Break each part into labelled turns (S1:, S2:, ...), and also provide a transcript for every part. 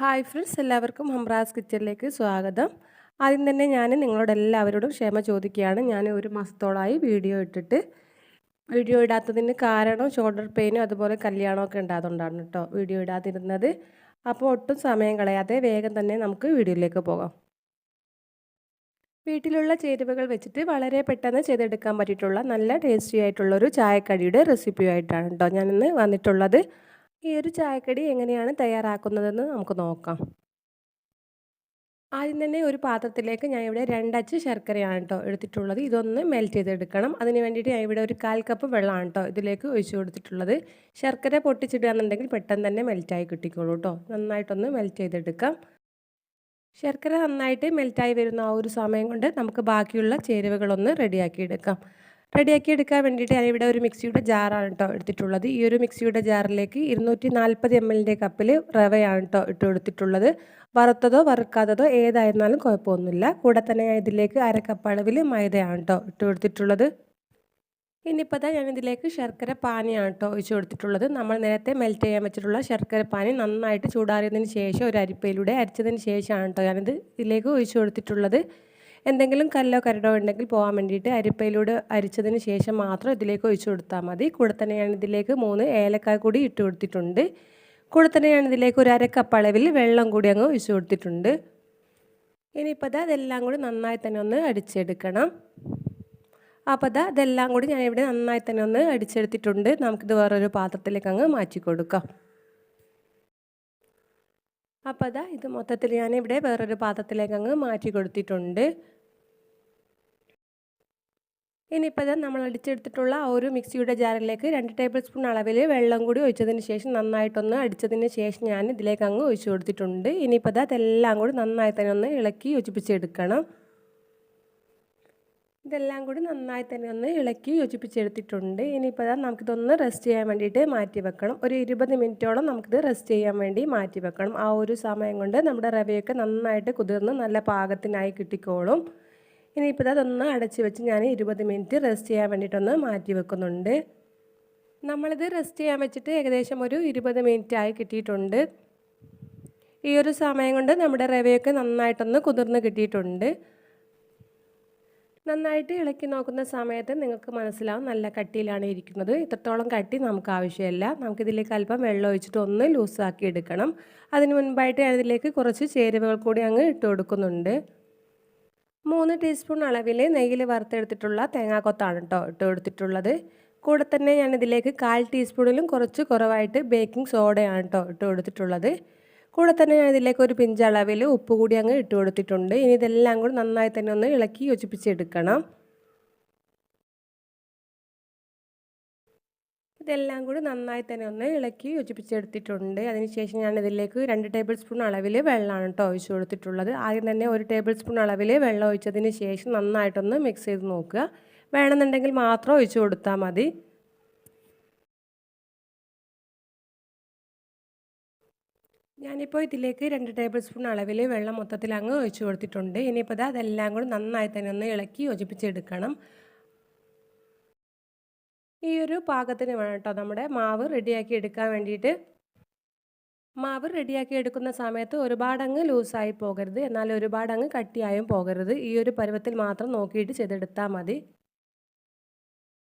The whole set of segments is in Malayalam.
S1: ഹായ് ഫ്രണ്ട്സ് എല്ലാവർക്കും ഹംറാസ് കിച്ചണിലേക്ക് സ്വാഗതം. ആദ്യം തന്നെ ഞാൻ നിങ്ങളോട് എല്ലാവരോടും ക്ഷമ ചോദിക്കുകയാണ്. ഞാൻ ഒരു മാസത്തോളമായി വീഡിയോ ഇട്ടിട്ട് വീഡിയോ ഇടാത്തതിന് കാരണം ഷോൾഡർ പെയിനും അതുപോലെ കല്യാണമൊക്കെ ഉണ്ടായതുകൊണ്ടാണ് കേട്ടോ വീഡിയോ ഇടാതിരുന്നത്. അപ്പോൾ ഒട്ടും സമയം കളയാതെ വേഗം തന്നെ നമുക്ക് വീഡിയോയിലേക്ക് പോകാം. വീട്ടിലുള്ള ചേരുവകൾ വെച്ചിട്ട് വളരെ പെട്ടെന്ന് ചെയ്തെടുക്കാൻ പറ്റിയിട്ടുള്ള നല്ല ടേസ്റ്റി ആയിട്ടുള്ളൊരു ചായക്കടിയുടെ റെസിപ്പിയായിട്ടാണ് കേട്ടോ ഞാനിന്ന് വന്നിട്ടുള്ളത്. ഈ ഒരു ചായക്കടി എങ്ങനെയാണ് തയ്യാറാക്കുന്നതെന്ന് നമുക്ക് നോക്കാം. ആദ്യം തന്നെ ഒരു പാത്രത്തിലേക്ക് ഞാൻ ഇവിടെ രണ്ടച്ച് ശർക്കരയാണ് കേട്ടോ എടുത്തിട്ടുള്ളത്. ഇതൊന്ന് മെൽറ്റ് ചെയ്തെടുക്കണം. അതിന് വേണ്ടിയിട്ട് ഞാൻ ഇവിടെ ഒരു കാൽ കപ്പ് വെള്ളമാണ് കേട്ടോ ഇതിലേക്ക് ഒഴിച്ചു കൊടുത്തിട്ടുള്ളത്. ശർക്കര പൊട്ടിച്ചിടുകയാണെന്നുണ്ടെങ്കിൽ പെട്ടെന്ന് തന്നെ മെൽറ്റായി കിട്ടിക്കോളൂ കേട്ടോ. നന്നായിട്ടൊന്ന് മെൽറ്റ് ചെയ്തെടുക്കാം. ശർക്കര നന്നായിട്ട് മെൽറ്റായി വരുന്ന ആ ഒരു സമയം കൊണ്ട് നമുക്ക് ബാക്കിയുള്ള ചേരുവകളൊന്ന് റെഡിയാക്കി എടുക്കാം. റെഡിയാക്കി എടുക്കാൻ വേണ്ടിയിട്ട് ഞാനിവിടെ ഒരു മിക്സിയുടെ ജാറാണ് കേട്ടോ എടുത്തിട്ടുള്ളത്. ഈ ഒരു മിക്സിയുടെ ജാറിലേക്ക് ഇരുന്നൂറ്റി നാൽപ്പത് എം എല്ലിന്റെ കപ്പിൽ റവയാണ് കേട്ടോ ഇട്ട് കൊടുത്തിട്ടുള്ളത്. വറുത്തതോ വറുക്കാത്തതോ ഏതായിരുന്നാലും കുഴപ്പമൊന്നുമില്ല. കൂടെ തന്നെ ഞാൻ ഇതിലേക്ക് അര കപ്പ് അളവിൽ മൈദയാണ് കേട്ടോ ഇട്ട് കൊടുത്തിട്ടുള്ളത്. ഇനിയിപ്പോൾ ഞാൻ ഞാനിതിലേക്ക് ശർക്കര പാനിയാണ് കേട്ടോ ഒഴിച്ചു കൊടുത്തിട്ടുള്ളത്. നമ്മൾ നേരത്തെ മെൽറ്റ് ചെയ്യാൻ വെച്ചിട്ടുള്ള ശർക്കര പാനി നന്നായിട്ട് ചൂടാറിയതിന് ശേഷം ഒരു അരിപ്പയിലൂടെ അരിച്ചതിന് ശേഷമാണ് കേട്ടോ ഞാനിത് ഇതിലേക്ക് ഒഴിച്ചു കൊടുത്തിട്ടുള്ളത്. എന്തെങ്കിലും കല്ലോ കരടോ ഉണ്ടെങ്കിൽ പോകാൻ വേണ്ടിയിട്ട് അരിപ്പയിലൂടെ അരിച്ചതിന് ശേഷം മാത്രം ഇതിലേക്ക് ഒഴിച്ചു കൊടുത്താൽ മതി. കൂടെ തന്നെ ഞാൻ ഇതിലേക്ക് മൂന്ന് ഏലക്കായ കൂടി ഇട്ട് കൊടുത്തിട്ടുണ്ട്. കൂടെ തന്നെ ഞാൻ ഇതിലേക്ക് ഒരു അര കപ്പ് അളവിൽ വെള്ളം കൂടി അങ്ങ് ഒഴിച്ചു കൊടുത്തിട്ടുണ്ട്. ഇനിയിപ്പോൾ അത് അതെല്ലാം കൂടി നന്നായി തന്നെ ഒന്ന് അടിച്ചെടുക്കണം. അപ്പോൾ അതാ അതെല്ലാം കൂടി ഞാൻ ഇവിടെ നന്നായി തന്നെ ഒന്ന് അടിച്ചെടുത്തിട്ടുണ്ട്. നമുക്കിത് വേറൊരു പാത്രത്തിലേക്ക് അങ്ങ് മാറ്റി കൊടുക്കാം. അപ്പോൾ അതാ ഇത് മൊത്തത്തിൽ ഞാനിവിടെ വേറൊരു പാത്രത്തിലേക്ക് അങ്ങ് മാറ്റി കൊടുത്തിട്ടുണ്ട്. ഇനിയിപ്പോൾ ഇത് നമ്മൾ അടിച്ചെടുത്തിട്ടുള്ള ആ ഒരു മിക്സിയുടെ ജാറിലേക്ക് രണ്ട് ടേബിൾ സ്പൂൺ അളവിൽ വെള്ളം കൂടി ഒഴിച്ചതിന് ശേഷം നന്നായിട്ടൊന്ന് അടിച്ചതിന് ശേഷം ഞാൻ ഇതിലേക്ക് അങ്ങ് ഒഴിച്ചു കൊടുത്തിട്ടുണ്ട്. ഇനിയിപ്പോൾ അതെല്ലാം കൂടി നന്നായി തന്നെ ഒന്ന് ഇളക്കി യോജിപ്പിച്ചെടുക്കണം. ഇതെല്ലാം കൂടി നന്നായി തന്നെ ഒന്ന് ഇളക്കി യോജിപ്പിച്ചെടുത്തിട്ടുണ്ട്. ഇനിയിപ്പോൾ അതാ നമുക്കിതൊന്ന് റെസ്റ്റ് ചെയ്യാൻ വേണ്ടിയിട്ട് മാറ്റി വെക്കണം. ഒരു ഇരുപത് മിനിറ്റോളം നമുക്കിത് റെസ്റ്റ് ചെയ്യാൻ വേണ്ടി മാറ്റി വെക്കണം. ആ ഒരു സമയം കൊണ്ട് നമ്മുടെ റവയൊക്കെ നന്നായിട്ട് കുതിർന്ന് നല്ല പാകത്തിനായി കിട്ടിക്കോളും. ഇനിയിപ്പോൾ അതൊന്ന് അടച്ച് വെച്ച് ഞാൻ ഇരുപത് മിനിറ്റ് റെസ്റ്റ് ചെയ്യാൻ വേണ്ടിയിട്ടൊന്ന് മാറ്റി വെക്കുന്നുണ്ട്. നമ്മളിത് റെസ്റ്റ് ചെയ്യാൻ വെച്ചിട്ട് ഏകദേശം ഒരു ഇരുപത് മിനിറ്റ് ആയി കിട്ടിയിട്ടുണ്ട്. ഈ ഒരു സമയം കൊണ്ട് നമ്മുടെ റവയൊക്കെ നന്നായിട്ടൊന്ന് കുതിർന്ന് കിട്ടിയിട്ടുണ്ട്. നന്നായിട്ട് ഇളക്കി നോക്കുന്ന സമയത്ത് നിങ്ങൾക്ക് മനസ്സിലാവും നല്ല കട്ടിയിലാണ് ഇരിക്കുന്നത്. ഇത്രത്തോളം കട്ടി നമുക്ക് ആവശ്യമില്ല. നമുക്കിതിലേക്ക് അല്പം വെള്ളം ഒഴിച്ചിട്ട് ഒന്ന് ലൂസാക്കി എടുക്കണം. അതിന് മുൻപായിട്ട് അതിലേക്ക് കുറച്ച് ചേരുവകൾ കൂടി അങ്ങ് ഇട്ട് കൊടുക്കുന്നുണ്ട്. മൂന്ന് ടീസ്പൂൺ അളവിൽ നെയ്യിൽ വറുത്തെടുത്തിട്ടുള്ള തേങ്ങാക്കൊത്താണ് കേട്ടോ ഇട്ട് കൊടുത്തിട്ടുള്ളത്. കൂടെ തന്നെ ഞാനിതിലേക്ക് കാൽ ടീസ്പൂണിലും കുറച്ച് കുറവായിട്ട് ബേക്കിംഗ് സോഡയാണ് കേട്ടോ ഇട്ട് കൊടുത്തിട്ടുള്ളത്. കൂടെ തന്നെ ഞാൻ ഇതിലേക്ക് ഒരു പിഞ്ചളവിൽ ഉപ്പ് കൂടി അങ്ങ് ഇട്ട് കൊടുത്തിട്ടുണ്ട്. ഇനി ഇതെല്ലാം കൂടി നന്നായി തന്നെ ഒന്ന് ഇളക്കി യോജിപ്പിച്ചെടുക്കണം. ഇതെല്ലാം കൂടി നന്നായി തന്നെ ഒന്ന് ഇളക്കി യോജിപ്പിച്ചെടുത്തിട്ടുണ്ട്. അതിനുശേഷം ഞാൻ ഇതിലേക്ക് രണ്ട് ടേബിൾ സ്പൂൺ അളവിൽ വെള്ളമാണ് കേട്ടോ ഒഴിച്ച് കൊടുത്തിട്ടുള്ളത്. ആദ്യം തന്നെ ഒരു ടേബിൾ സ്പൂൺ അളവിൽ വെള്ളം ഒഴിച്ചതിന് ശേഷം നന്നായിട്ടൊന്ന് മിക്സ് ചെയ്ത് നോക്കുക. വേണമെന്നുണ്ടെങ്കിൽ മാത്രം ഒഴിച്ച് കൊടുത്താൽ മതി. ഞാനിപ്പോൾ ഇതിലേക്ക് രണ്ട് ടേബിൾ സ്പൂൺ അളവിൽ വെള്ളം മൊത്തത്തിൽ അങ്ങ് ഒഴിച്ചു കൊടുത്തിട്ടുണ്ട്. ഇനിയിപ്പോൾ അതെല്ലാം കൂടി നന്നായി തന്നെ ഒന്ന് ഇളക്കി യോജിപ്പിച്ചെടുക്കണം. ഈ ഒരു പാകത്തിന് വേണം കേട്ടോ നമ്മുടെ മാവ് റെഡിയാക്കി എടുക്കാൻ വേണ്ടിയിട്ട്. മാവ് റെഡിയാക്കി എടുക്കുന്ന സമയത്ത് ഒരുപാടങ്ങ് ലൂസായി പോകരുത്. എന്നാൽ ഒരുപാടങ്ങ് കട്ടിയായും പോകരുത്. ഈ ഒരു പരുവത്തിൽ മാത്രം നോക്കിയിട്ട് ചെയ്തെടുത്താൽ മതി.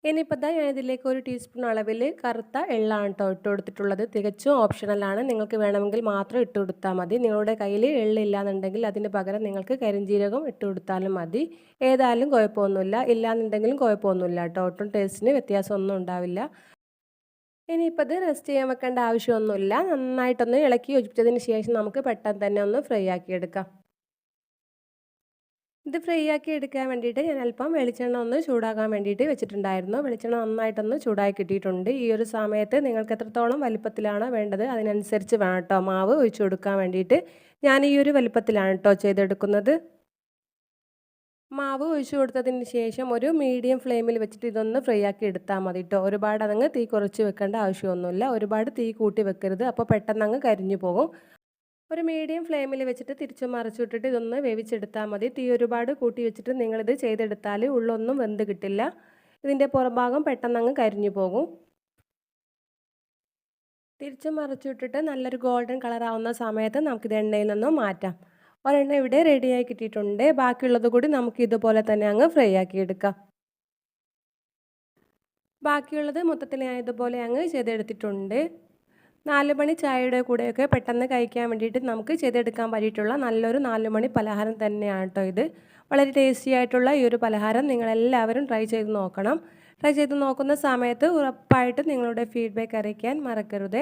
S1: ഇനിയിപ്പോൾ ഞാൻ ഇതിലേക്ക് ഒരു ടീസ്പൂൺ അളവിൽ കറുത്ത എള്ളാണ് കേട്ടോ ഇട്ട് കൊടുത്തിട്ടുള്ളത്. തികച്ചും ഓപ്ഷണലാണ് നിങ്ങൾക്ക് വേണമെങ്കിൽ മാത്രം ഇട്ട് കൊടുത്താൽ മതി. നിങ്ങളുടെ കയ്യിൽ എള്ളില്ല എന്നുണ്ടെങ്കിൽ അതിന് പകരം നിങ്ങൾക്ക് കരിഞ്ജീരകം ഇട്ട് കൊടുത്താലും മതി. ഏതായാലും കുഴപ്പമൊന്നുമില്ല. ഇല്ലാന്നുണ്ടെങ്കിലും കുഴപ്പമൊന്നുമില്ല കേട്ടോ ഒട്ടും ടേസ്റ്റിന് വ്യത്യാസമൊന്നും ഉണ്ടാവില്ല. ഇനിയിപ്പോൾ ഇത് റെസ്റ്റ് ചെയ്യാൻ വെക്കേണ്ട ആവശ്യമൊന്നുമില്ല. നന്നായിട്ടൊന്ന് ഇളക്കി യോജിപ്പിച്ചതിന് ശേഷം നമുക്ക് പെട്ടെന്ന് തന്നെ ഒന്ന് ഫ്രൈ ആക്കി എടുക്കാം. ഇത് ഫ്രൈ ആക്കി എടുക്കാൻ വേണ്ടിയിട്ട് ഞാൻ അല്പം വെളിച്ചെണ്ണ ഒന്ന് ചൂടാക്കാൻ വേണ്ടിയിട്ട് വെച്ചിട്ടുണ്ടായിരുന്നു. വെളിച്ചെണ്ണ നന്നായിട്ടൊന്ന് ചൂടാക്കി കിട്ടിയിട്ടുണ്ട്. ഈ ഒരു സമയത്ത് നിങ്ങൾക്ക് എത്രത്തോളം വലിപ്പത്തിലാണോ വേണ്ടത് അതിനനുസരിച്ച് വേണം കേട്ടോ. മാവ് ഒഴിച്ചു കൊടുക്കാൻ വേണ്ടിയിട്ട് ഞാൻ ഈ ഒരു വലിപ്പത്തിലാണ് കേട്ടോ ചെയ്തെടുക്കുന്നത്. മാവ് ഒഴിച്ചു കൊടുത്തതിന് ശേഷം ഒരു മീഡിയം ഫ്ലെയിമിൽ വെച്ചിട്ട് ഇതൊന്ന് ഫ്രൈ ആക്കി എടുത്താൽ മതി കേട്ടോ. ഒരുപാട് അതങ്ങ് തീ കുറച്ച് വെക്കേണ്ട ആവശ്യമൊന്നുമില്ല. ഒരുപാട് തീ കൂട്ടി വെക്കരുത്. അപ്പോൾ പെട്ടെന്ന് അങ്ങ് കരിഞ്ഞു പോകും. ഒരു മീഡിയം ഫ്ലെയിമിൽ വെച്ചിട്ട് തിരിച്ചു മറിച്ചിട്ടിട്ട് ഇതൊന്ന് വേവിച്ചെടുത്താൽ മതി. തീ ഒരുപാട് കൂട്ടി വെച്ചിട്ട് നിങ്ങളിത് ചെയ്തെടുത്താൽ ഉള്ളൊന്നും വെന്ത് കിട്ടില്ല. ഇതിന്റെ പുറഭാഗം പെട്ടെന്ന് അങ്ങ് കരിഞ്ഞു പോകും. തിരിച്ചു മറിച്ചിട്ടിട്ട് നല്ലൊരു ഗോൾഡൻ കളർ ആവുന്ന സമയത്ത് നമുക്കിത് എണ്ണയിൽ നിന്നും മാറ്റാം. ഒരെണ്ണ ഇവിടെ റെഡിയായി കിട്ടിയിട്ടുണ്ട്. ബാക്കിയുള്ളത് കൂടി നമുക്ക് ഇതുപോലെ തന്നെ അങ്ങ് ഫ്രൈ ആക്കി എടുക്കാം. ബാക്കിയുള്ളത് മൊത്തത്തിൽ ഞാൻ ഇതുപോലെ അങ്ങ് ചെയ്തെടുത്തിട്ടുണ്ട്. നാല് മണി ചായയുടെ കൂടെയൊക്കെ പെട്ടെന്ന് കഴിക്കാൻ വേണ്ടിയിട്ട് നമുക്ക് ചെയ്തെടുക്കാൻ പറ്റിയിട്ടുള്ള നല്ലൊരു നാല് മണി പലഹാരം തന്നെയാണ് കേട്ടോ ഇത്. വളരെ ടേസ്റ്റി ആയിട്ടുള്ള ഈ ഒരു പലഹാരം നിങ്ങളെല്ലാവരും ട്രൈ ചെയ്ത് നോക്കണം. ട്രൈ ചെയ്ത് നോക്കുന്ന സമയത്ത് ഉറപ്പായിട്ടും നിങ്ങളുടെ ഫീഡ്ബാക്ക് അറിയിക്കാൻ മറക്കരുത്.